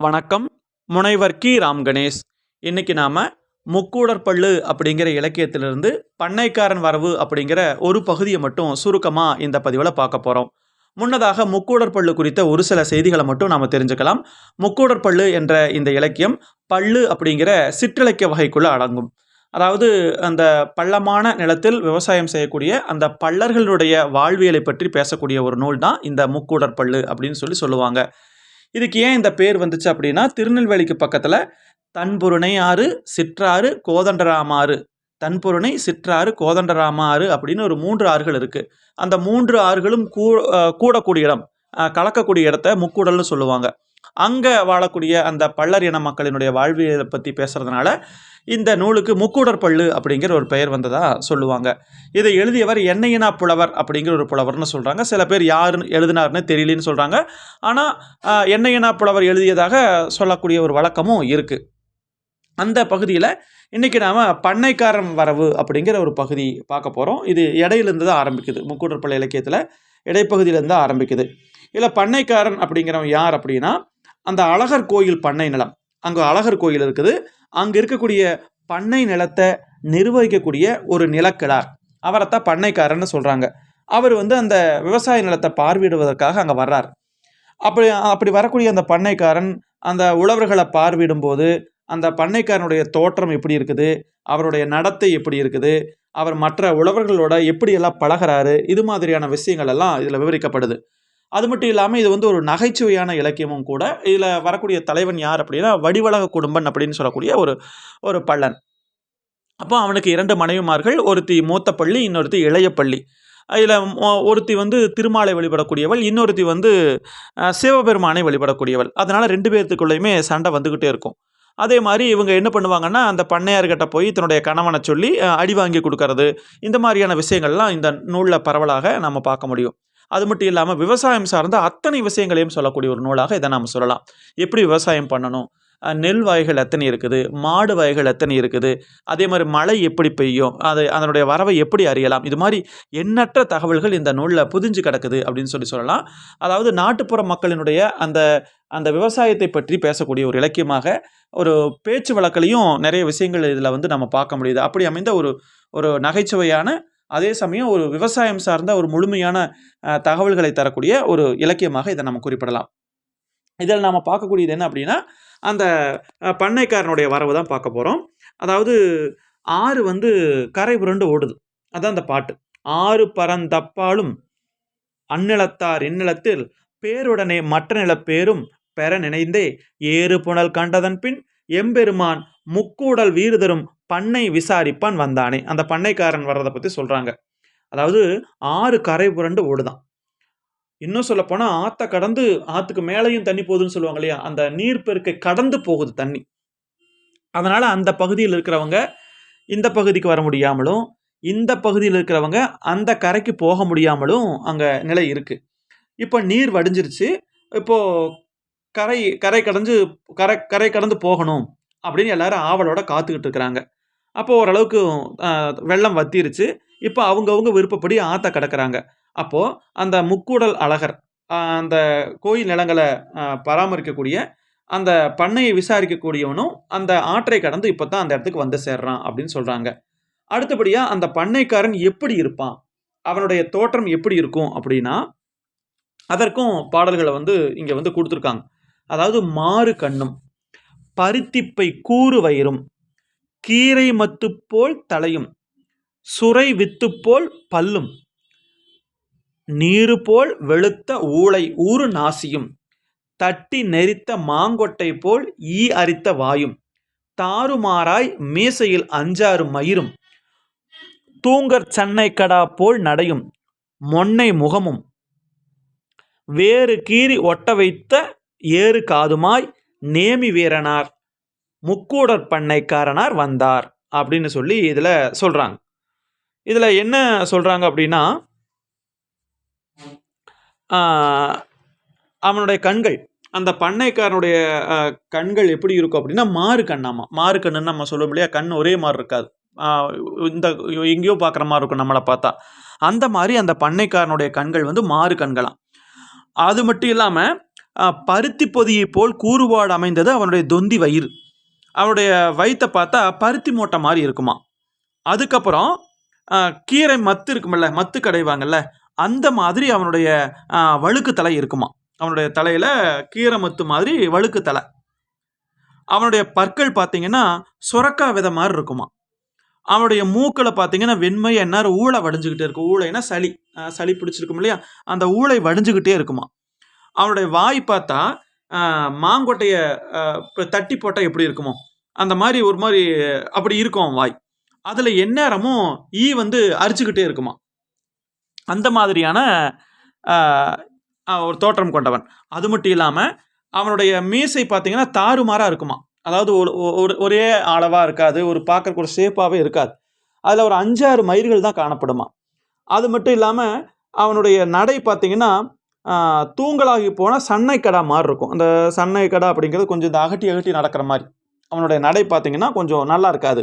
வணக்கம். முனைவர் கி. ராம் கணேஷ். இன்றைக்கி நாம் முக்கூடற்பள்ளு அப்படிங்கிற இலக்கியத்திலிருந்து பண்ணைக்காரன் வரவு அப்படிங்கிற ஒரு பகுதியை மட்டும் சுருக்கமாக இந்த பதிவில் பார்க்க போகிறோம் முன்னதாக முக்கூடற்பள்ளு குறித்த ஒரு சில செய்திகளை மட்டும் நாம் தெரிஞ்சுக்கலாம். முக்கூடற்பள்ளு என்ற இந்த இலக்கியம் பள்ளு அப்படிங்கிற சிற்றிலக்கிய வகைக்குள்ளே அடங்கும். அதாவது அந்த பள்ளமான நிலத்தில் விவசாயம் செய்யக்கூடிய அந்த பள்ளர்களுடைய வாழ்வியலை பற்றி பேசக்கூடிய ஒரு நூல் தான் இந்த முக்கூடற்பள்ளு அப்படின்னு சொல்லி சொல்லுவாங்க. இதுக்கு ஏன் இந்த பேர் வந்துச்சு அப்படின்னா திருநெல்வேலிக்கு பக்கத்தில் தன்புருணை ஆறு சிற்றாறு கோதண்டராமாறு. தன்புருணை சிற்றாறு கோதண்டராமாறு அப்படின்னு ஒரு மூன்று ஆறுகள் இருக்குது அந்த மூன்று ஆறுகளும் கூ கூடக்கூடிய இடம் கலக்கக்கூடிய இடத்த முக்கூடல்னு சொல்லுவாங்க. அங்கே வாழக்கூடிய அந்த பள்ளர் இன மக்களினுடைய வாழ்வியலை பற்றி பேசுகிறதுனால இந்த நூலுக்கு முக்கூடற்பள்ளு அப்படிங்கிற ஒரு பெயர் வந்ததாக சொல்லுவாங்க. இதை எழுதியவர் எண்ணெயினா புலவர் அப்படிங்கிற ஒரு புலவர்னு சொல்கிறாங்க சில பேர் யார் எழுதினார்னு தெரியலன்னு சொல்கிறாங்க ஆனால் எண்ணெயினா புலவர் எழுதியதாக சொல்லக்கூடிய ஒரு வழக்கமும் இருக்குது அந்த பகுதியில் இன்றைக்கி நாம் பண்ணைக்காரன் வரவு அப்படிங்கிற ஒரு பகுதி பார்க்க போகிறோம் இது இடையிலேருந்து தான் ஆரம்பிக்குது. முக்கூடற்பள்ளி இலக்கியத்தில் இடைப்பகுதியிலேருந்து தான் ஆரம்பிக்குது. இதில் பண்ணைக்காரன் அப்படிங்கிறவன் யார் அப்படின்னா அந்த அழகர் கோயில் பண்ணை நிலம். அங்கே அழகர் கோயில் இருக்குது. அங்கே இருக்கக்கூடிய பண்ணை நிலத்தை நிர்வகிக்கக்கூடிய ஒரு நிலக்கிழார் அவரைத்தான் பண்ணைக்காரன்னு சொல்கிறாங்க அவர் வந்து அந்த விவசாய நிலத்தை பார்வையிடுவதற்காக அங்கே வர்றார். அப்படி அப்படி வரக்கூடிய அந்த பண்ணைக்காரன் அந்த உழவர்களை பார்வையிடும்போது அந்த பண்ணைக்காரனுடைய தோற்றம் எப்படி இருக்குது? அவருடைய நடத்தை எப்படி இருக்குது? அவர் மற்ற உழவர்களோட எப்படியெல்லாம் பழகிறாரு? இது மாதிரியான விஷயங்கள் எல்லாம் இதில் விவரிக்கப்படுது. அது மட்டும் இல்லாமல் இது வந்து ஒரு நகைச்சுவையான இலக்கியமும் கூட. இதில் வரக்கூடிய தலைவன் யார் அப்படின்னா வடிவழக குடும்பன் அப்படின்னு சொல்லக்கூடிய ஒரு ஒரு பள்ளன் அப்போ அவனுக்கு இரண்டு மனைவிமார்கள் ஒருத்தி மூத்த பள்ளி இன்னொருத்தி இளைய பள்ளி இதில் ஒருத்தி வந்து திருமாலை வழிபடக்கூடியவள் இன்னொருத்தி வந்து சிவபெருமானை வழிபடக்கூடியவள். அதனால் ரெண்டு பேர்த்துக்குள்ளேயுமே சண்டை வந்துக்கிட்டே இருக்கும். அதே மாதிரி இவங்க என்ன பண்ணுவாங்கன்னா அந்த பண்ணையார்கிட்ட போய் தன்னுடைய கணவனை சொல்லி அடி வாங்கி கொடுக்கறது இந்த மாதிரியான விஷயங்கள்லாம் இந்த நூலில் பரவலாக நம்ம பார்க்க முடியும். அது மட்டும் இல்லாமல் விவசாயம் சார்ந்த அத்தனை விஷயங்களையும் சொல்லக்கூடிய ஒரு நூலாக இதை நாம் சொல்லலாம். எப்படி விவசாயம் பண்ணணும்? நெல் வகைகள் எத்தனை இருக்குது? மாடு வகைகள் எத்தனை இருக்குது? அதே மாதிரி மழை எப்படி பெய்யும்? அது அதனுடைய வரவை எப்படி அறியலாம்? இது மாதிரி எண்ணற்ற தகவல்கள் இந்த நூலில் புதிஞ்சு கிடக்குது அப்படின்னு சொல்லி சொல்லலாம். அதாவது நாட்டுப்புற மக்களினுடைய அந்த அந்த விவசாயத்தை பற்றி பேசக்கூடிய ஒரு இலக்கியமாக ஒரு பேச்சு வழக்கிலையும் நிறைய விஷயங்கள் இதில் வந்து நம்ம பார்க்க முடியுது. அப்படி அமைந்த ஒரு ஒரு நகைச்சுவையான அதே சமயம் ஒரு விவசாயம் சார்ந்த ஒரு முழுமையான தகவல்களை தரக்கூடிய ஒரு இலக்கியமாக இதை நம்ம குறிப்பிடலாம். இதில் நாம் பார்க்கக்கூடியது என்ன அப்படின்னா அந்த பண்ணைக்காரனுடைய வரவு தான் பார்க்க போகிறோம் அதாவது ஆறு வந்து கரை புரண்டு ஓடுது. அதான் அந்த பாட்டு. ஆறு பரந்தப்பாலும் அந்நிலத்தார் இந்நிலத்தில் பேருடனே மற்ற நிலப்பேரும் பெற நினைந்தே ஏறு புனல் கண்டதன் பின் எம்பெருமான் முக்கூடல் வீறுதரும் பண்ணை விசாரிப்பான் வந்தானே. அந்த பண்ணைக்காரன் வர்றதை பற்றி சொல்கிறாங்க அதாவது ஆறு கரை புரண்டு ஓடுதான். இன்னும் சொல்லப்போனால் ஆற்றை கடந்து ஆற்றுக்கு மேலேயும் தண்ணி போகுதுன்னு சொல்லுவாங்க இல்லையா? அந்த நீர்ப்பெருக்கை கடந்து போகுது தண்ணி. அதனால் அந்த பகுதியில் இருக்கிறவங்க இந்த பகுதிக்கு வர முடியாமலும் இந்த பகுதியில் இருக்கிறவங்க அந்த கரைக்கு போக முடியாமலும் அங்கே நிலை இருக்குது இப்போ நீர் வடிஞ்சிருச்சு. இப்போது கரை கரை கடைஞ்சு கரை கரை கடந்து போகணும் அப்படின்னு எல்லாரும் ஆவலோட காத்துக்கிட்டு இருக்கிறாங்க. அப்போ ஓரளவுக்கு வெள்ளம் வத்திருச்சு. இப்போ அவங்கவுங்க விருப்பப்படி ஆற்ற கிடக்கிறாங்க. அப்போது அந்த முக்கூடல் அழகர் அந்த கோயில் நிலங்களை பராமரிக்கக்கூடிய அந்த பண்ணையை விசாரிக்கக்கூடியவனும் அந்த ஆற்றை கடந்து இப்போ தான் அந்த இடத்துக்கு வந்து சேர்றான் அப்படின்னு சொல்கிறாங்க அடுத்தபடியாக அந்த பண்ணைக்காரன் எப்படி இருப்பான்? அவனுடைய தோற்றம் எப்படி இருக்கும் அப்படின்னா அதற்கும் பாடல்களை வந்து இங்கே வந்து கொடுத்துருக்காங்க. அதாவது மாறு கண்ணும் பருத்திப்பை கூறு வயிறும் கீரை மத்து போல் தலையும் சுரை வித்து போல் பல்லும் நீரு போல் வெளுத்த ஊளை ஊறு நாசியும் தட்டி நெரித்த மாங்கொட்டை போல் ஈ அரித்த வாயும் தாறுமாறாய் மீசையில் அஞ்சாறு மயிரும் தூங்கற் சன்னை கடா போல் நடையும் மொன்னை முகமும் வேறு கீறி ஒட்ட வைத்த ஏறு காதுமாய் நேமி வீரனார் முக்கூடற் பண்ணைக்காரனார் வந்தார் அப்படின்னு சொல்லி இதில் சொல்கிறாங்க இதில் என்ன சொல்கிறாங்க அப்படின்னா அவனுடைய கண்கள் அந்த பண்ணைக்காரனுடைய கண்கள் எப்படி இருக்கும் அப்படின்னா மாறு கண்ணாமா. மாறு கண்ணுன்னு நம்ம சொல்லுவோம் இல்லையா? கண் ஒரே மாதிரி இருக்காது. இந்த எங்கேயோ பார்க்குற மாதிரி இருக்கும் நம்மளை பார்த்தா. அந்த மாதிரி அந்த பண்ணைக்காரனுடைய கண்கள் வந்து மாறு கண்களாம். அது மட்டும் இல்லாமல் பருத்தி பொதியை போல் கூறுபாடு அமைந்தது அவனுடைய தொந்தி வயிறு. அவனுடைய வயிற்றை பார்த்தா பருத்தி மூட்டை மாதிரி இருக்குமா. அதுக்கப்புறம் கீரை மத்து இருக்குமில்ல மத்து கடைவாங்கல்ல அந்த மாதிரி அவனுடைய வழுக்கு தலை இருக்குமா. அவனுடைய தலையில் கீரை மத்து மாதிரி வழுக்கு தலை. அவனுடைய பற்கள் பார்த்தீங்கன்னா சுரக்கா வித மாதிரி இருக்குமா. அவனுடைய மூக்கில் பார்த்தீங்கன்னா வெண்மை எந்நேரம் ஊளை வடிஞ்சுக்கிட்டே இருக்கும் ஊளைனா சளி. சளி பிடிச்சிருக்கும் இல்லையா? அந்த ஊளை வடிஞ்சுக்கிட்டே இருக்குமா. அவனுடைய வாய் பார்த்தா மாங்கொட்டையை தட்டி போட்டால் எப்படி இருக்குமோ அந்த மாதிரி ஒரு மாதிரி அப்படி இருக்கும் அவன் வாய். அதில் எந்நேரமும் ஈ வந்து அரிச்சுக்கிட்டே இருக்குமா. அந்த மாதிரியான ஒரு தோற்றம் கொண்டவன். அது மட்டும் இல்லாமல் அவனுடைய மீசை பார்த்தீங்கன்னா தாறுமாறாக இருக்குமா. அதாவது ஒரு ஒரு ஒரே அளவாக இருக்காது ஒரு பார்க்கறக்கு ஒரு ஷேப்பாகவே இருக்காது. அதில் ஒரு அஞ்சாறு மயிர்கள் தான் காணப்படுமா. அது மட்டும் இல்லாமல் அவனுடைய நடை பார்த்தீங்கன்னா தூங்கலாகி போனால் சன்னை கடா மாதிரி இருக்கும். அந்த சன்னை கடா அப்படிங்கிறது கொஞ்சம் இந்த அகட்டி அகட்டி நடக்கிற மாதிரி. அவனுடைய நடை பார்த்தீங்கன்னா கொஞ்சம் நல்லா இருக்காது.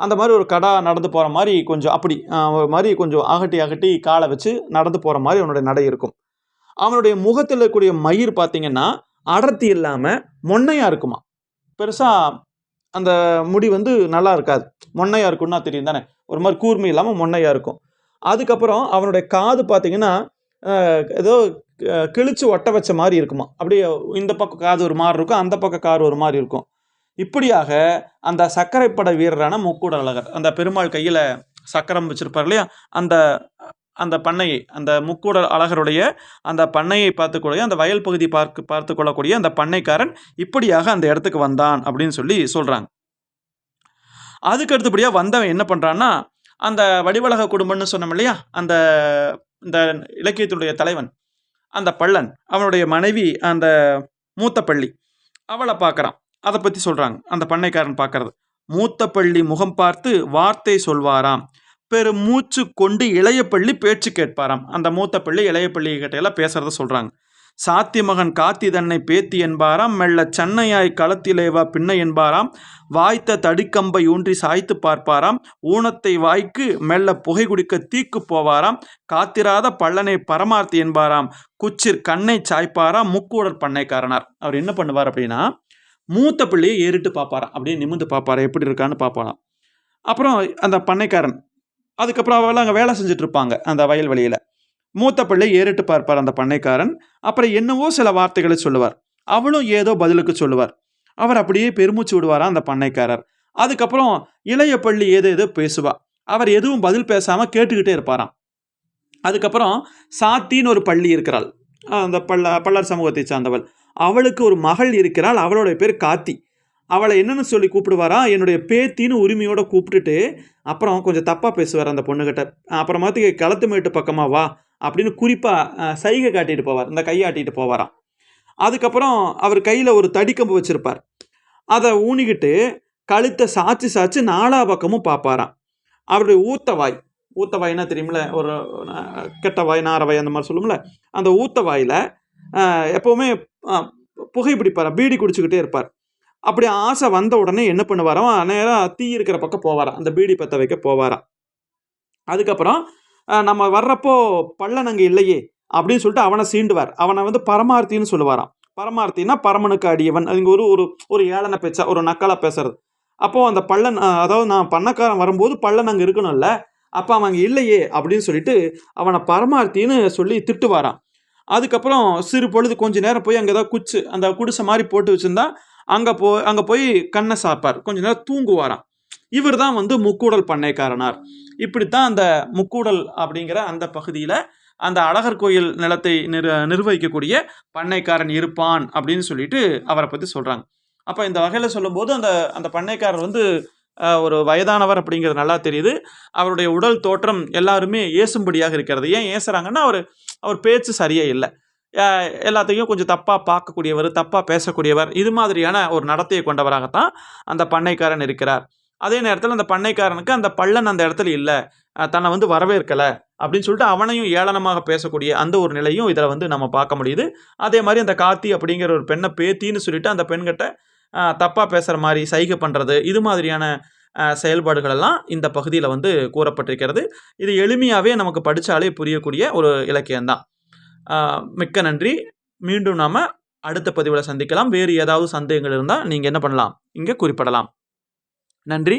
அந்த மாதிரி ஒரு கடா நடந்து போகிற மாதிரி கொஞ்சம் அப்படி ஒரு மாதிரி கொஞ்சம் அகட்டி அகட்டி காலை வச்சு நடந்து போகிற மாதிரி அவனுடைய நடை இருக்கும். அவனுடைய முகத்தில் இருக்கக்கூடிய மயிர் பார்த்திங்கன்னா அடர்த்தி இல்லாமல் மொன்னையாக இருக்குமா? பெருசாக அந்த முடி வந்து நல்லா இருக்காது. மொன்னையாக இருக்கும்னா தெரியும் தானே? ஒரு மாதிரி கூர்மை இல்லாமல் மொன்னையாக இருக்கும். அதுக்கப்புறம் அவனுடைய காது பார்த்திங்கன்னா ஏதோ கிழிச்சு ஒட்ட வச்ச மாதிரி இருக்குமா? அப்படியே இந்த பக்கம் காது ஒரு மாதிரி இருக்கும் அந்த பக்கம் காது ஒரு மாதிரி இருக்கும். இப்படியாக அந்த சர்க்கரைப்பட வீரரான முக்கூட அழகர் அந்த பெருமாள் கையில் சக்கரம் வச்சிருப்பார் இல்லையா? அந்த அந்த பண்ணையை அந்த முக்கூட அழகருடைய அந்த பண்ணையை பார்த்துக்கூடிய அந்த வயல் பகுதி பார்க்க பார்த்து கொள்ளக்கூடிய அந்த பண்ணைக்காரன் இப்படியாக அந்த இடத்துக்கு வந்தான் அப்படின்னு சொல்லி சொல்கிறாங்க அதுக்கு அடுத்தபடியாக வந்தவன் என்ன பண்ணுறான்னா அந்த வடிவழக குடும்பம்னு சொன்னோம் இல்லையா? அந்த இந்த இலக்கியத்துடைய தலைவன். அந்த பள்ளன் அவனுடைய மனைவி அந்த மூத்த பள்ளி அவளை பார்க்குறான். அதை பற்றி சொல்கிறாங்க அந்த பண்ணைக்காரன் பார்க்கறது. மூத்த பள்ளி முகம் பார்த்து வார்த்தை சொல்வாராம். பெரும் மூச்சு கொண்டு இளைய பள்ளி பேச்சு கேட்பாராம். அந்த மூத்த பள்ளி இளைய பள்ளி கிட்ட எல்லாம் பேசுகிறத சொல்கிறாங்க சாத்தி மகன் காத்தி தன்னை பேத்தி என்பாராம் மெல்ல சென்னையாய் களத்திலேவா பின்னை என்பாராம் வாய்த்த தடிக்கம்பை ஊன்றி சாய்த்து பார்ப்பாராம் ஊனத்தை வாய்க்கு மெல்ல புகை குடிக்க தீக்கு போவாராம் காத்திராத பள்ளனை பரமார்த்தி என்பாராம் குச்சிர் கண்ணை சாய்ப்பாராம் முக்கூடர் பண்ணைக்காரனார். அவர் என்ன பண்ணுவார் அப்படின்னா மூத்த பிள்ளையை ஏறிட்டு பார்ப்பாராம். அப்படியே நிமிந்து பார்ப்பாரா எப்படி இருக்கான்னு பார்ப்பாராம். அப்புறம் அந்த பண்ணைக்காரன் அதுக்கப்புறம் அவெல்லாம் அங்கே வேலை செஞ்சுட்டு இருப்பாங்க அந்த வயல்வெளியில். மூத்த பிள்ளை ஏறிட்டு பார்ப்பார் அந்த பண்ணைக்காரன். அப்புறம் என்னவோ சில வார்த்தைகளை சொல்லுவார். அவளும் ஏதோ பதிலுக்கு சொல்லுவார். அவர் அப்படியே பெருமூச்சு விடுவாரா அந்த பண்ணைக்காரர். அதுக்கப்புறம் இளைய பள்ளி ஏதோ ஏதோ பேசுவா. அவர் எதுவும் பதில் பேசாமல் கேட்டுக்கிட்டே இருப்பாராம். அதுக்கப்புறம் சாத்தின்னு ஒரு பள்ளி இருக்கிறாள். அந்த பள்ள பள்ளர் சமூகத்தை சார்ந்தவள். அவளுக்கு ஒரு மகள் இருக்கிறாள். அவளுடைய பேர் காத்தி அவளை என்னென்னு சொல்லி கூப்பிடுவாரா? என்னுடைய பேத்தின்னு உரிமையோட கூப்பிட்டுட்டு அப்புறம் கொஞ்சம் தப்பாக பேசுவார் அந்த பொண்ணுக்கிட்ட அப்புறமாத்துக்கு களத்து மேட்டு பக்கமாக வா. அப்படின்னு குறிப்பாக சைகை காட்டிட்டு போவார். இந்த கையாட்டிட்டு போவாராம். அதுக்கப்புறம் அவர் கையில் ஒரு தடிக்கம்பு வச்சுருப்பார். அதை ஊனிக்கிட்டு கழுத்தை சாச்சு சாச்சு நாலா பக்கமும் பார்ப்பாராம் அவருடைய ஊத்தவாய் ஊத்தவாய்னா தெரியுமில தெரியுமில்ல? ஒரு கெட்ட வாய் நாரவாய் அந்த மாதிரி சொல்லும்ல அந்த ஊத்தவாயில் எப்போவுமே புகை புகைப்பிடிப்பார் பீடி குடிச்சுக்கிட்டே இருப்பார். அப்படி ஆசை வந்த உடனே என்ன பண்ணுவாராம்? நேராக தீ இருக்கிற பக்கம் போவாராம். அந்த பீடி பற்ற வைக்க போவாராம். அதுக்கப்புறம் நம்ம வர்றப்போ பள்ளன் அங்கே இல்லையே அப்படின்னு சொல்லிட்டு அவனை சீண்டுவார். அவனை வந்து பரமார்த்தின்னு சொல்லுவாராம். பரமார்த்தினா பரமனுக்கு அடியவன். அதுங்க ஒரு ஒரு ஒரு ஏளன பேச்சா ஒரு நக்கலாக பேசுறது. அப்போது அந்த பள்ளன் அதாவது நான் பண்ணக்காரன் வரும்போது பள்ளன் அங்கே இருக்கணும்ல அப்போ அவன் அங்கே இல்லையே அப்படின்னு சொல்லிட்டு அவனை பரமார்த்தின்னு சொல்லி திட்டுவாரான் அதுக்கப்புறம் சிறு பொழுது கொஞ்ச நேரம் போய் அங்கே ஏதாவது குச்சு அந்த குடிசை மாதிரி போட்டு வச்சுருந்தா அங்கே போ அங்கே போய் கண்ணை சாப்பார். கொஞ்ச நேரம் தூங்குவாராம். இவர் தான் வந்து முக்கூடல் பண்ணைக்காரனார். இப்படித்தான் அந்த முக்கூடல் அப்படிங்கிற அந்த பகுதியில் அந்த அழகர் கோயில் நிலத்தை நிர் நிர்வகிக்கக்கூடிய பண்ணைக்காரன் இருப்பான் அப்படின்னு சொல்லிட்டு அவரை பற்றி சொல்கிறாங்க அப்போ இந்த வகையில் சொல்லும்போது அந்த அந்த பண்ணைக்காரர் வந்து ஒரு வயதானவர் அப்படிங்கிறது நல்லா தெரியுது. அவருடைய உடல் தோற்றம் எல்லாருமே ஏசும்படியாக இருக்கிறது. ஏன் ஏசுறாங்கன்னா அவர் அவர் பேச்சு சரியே இல்லை. எல்லாத்தையும் கொஞ்சம் தப்பாக பார்க்கக்கூடியவர் தப்பாக பேசக்கூடியவர் இது மாதிரியான ஒரு நடத்தையை கொண்டவராகத்தான் அந்த பண்ணைக்காரன் இருக்கிறார். அதே நேரத்தில் அந்த பண்ணைக்காரனுக்கு அந்த பள்ளன் அந்த இடத்துல இல்லை. தன்னை வந்து வரவேற்கலை அப்படின்னு சொல்லிட்டு அவனையும் ஏளனமாக பேசக்கூடிய அந்த ஒரு நிலையும் இதில் வந்து நம்ம பார்க்க முடியுது. அதே மாதிரி அந்த காத்தி அப்படிங்கிற ஒரு பெண்ணை பேத்தின்னு சொல்லிட்டு அந்த பெண்கிட்ட தப்பாக பேசுகிற மாதிரி சைகை பண்ணுறது இது மாதிரியான செயல்பாடுகளெல்லாம் செயல்பாடுகள் எல்லாம் இந்த பகுதியில் வந்து கூறப்பட்டிருக்கிறது. இது எளிமையாகவே நமக்கு படித்தாலே புரியக்கூடிய ஒரு இலக்கியம்தான். மிக்க நன்றி. மீண்டும் நாம் அடுத்த பதிவில் சந்திக்கலாம். வேறு ஏதாவது சந்தேகங்கள் இருந்தால் நீங்கள் என்ன பண்ணலாம்? இங்கே குறிப்பிடலாம். நன்றி.